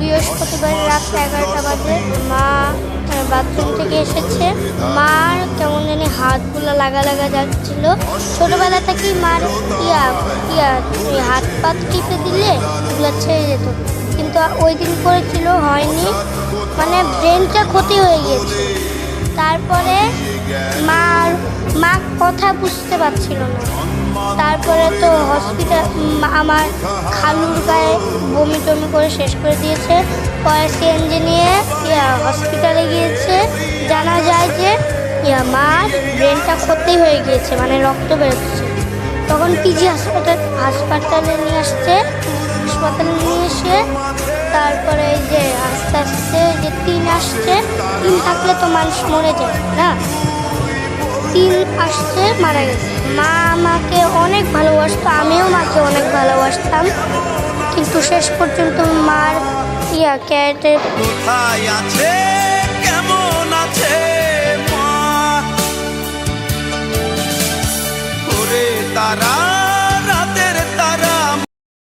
বৃহস্পতিবার রাত এগারোটা বাজে। মা বাথরুম থেকে এসেছে। মার কেমন জানি হাতগুলো লাগা লাগা যাচ্ছিল। ছোটবেলা থেকেই মার ইয়া ইয়া হাত পাত টিপে দিলে ওগুলো ছেড়ে যেত। কিন্তু ওই দিন করেছিল, হয়নি। মানে ব্রেনটা ক্ষতি হয়ে গিয়েছে তারপরে মা মা কথা বুঝতে পারছিল না। তারপরে তো হসপিটাল আমার খালুর গায়ে বমি টমি করে শেষ করে দিয়েছে। পরে সিএনজি নিয়ে হসপিটালে গিয়েছে। জানা যায় যে, ইয়া, মার ব্রেনটা ক্ষতি হয়ে গিয়েছে মানে রক্ত বেরোচ্ছে। তখন পিজি হাসপাতাল হাসপাতালে নিয়ে আসছে, হাসপাতালে নিয়ে এসে তারপরে এই যে আস্তে আস্তে যে তিন আসছে তিন থাকলে তো মানুষ মরে যায়, না? তিন আসছে, মারা গেছে। মা আমাকে অনেক ভালোবাসতো, আমিও মাকে অনেক ভালোবাসতাম। কিন্তু শেষ পর্যন্ত মার ইয়া ক্যারেটে কোথায় আছে, কেমন আছে মা? তারা